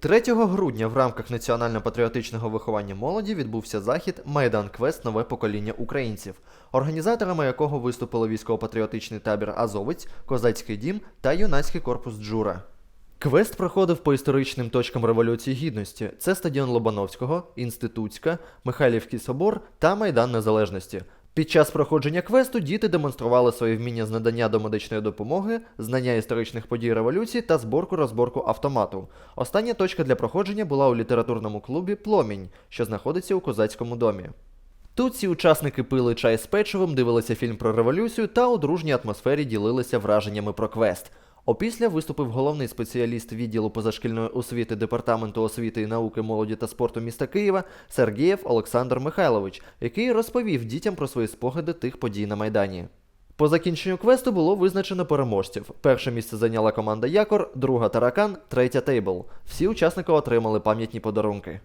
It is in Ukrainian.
3 грудня в рамках національно-патріотичного виховання молоді відбувся захід Майдан Квест Нове покоління українців, організаторами якого виступили військово-патріотичний табір Азовець, Козацький дім та юнацький корпус Джура. Квест проходив по історичним точкам Революції Гідності. Це стадіон Лобановського, Інститутська, Михайлівський собор та Майдан Незалежності. Під час проходження квесту діти демонстрували своє вміння з надання домедичної допомоги, знання історичних подій революції та зборку-розборку автомату. Остання точка для проходження була у літературному клубі Пломінь, що знаходиться у козацькому домі. Тут ці учасники пили чай з печивом, дивилися фільм про революцію та у дружній атмосфері ділилися враженнями про квест. Опісля виступив головний спеціаліст відділу позашкільної освіти Департаменту освіти і науки молоді та спорту міста Києва Сергієв Олександр Михайлович, який розповів дітям про свої спогади тих подій на Майдані. По закінченню квесту було визначено переможців. Перше місце зайняла команда Якор, друга Таракан, третя Тейбл. Всі учасники отримали пам'ятні подарунки.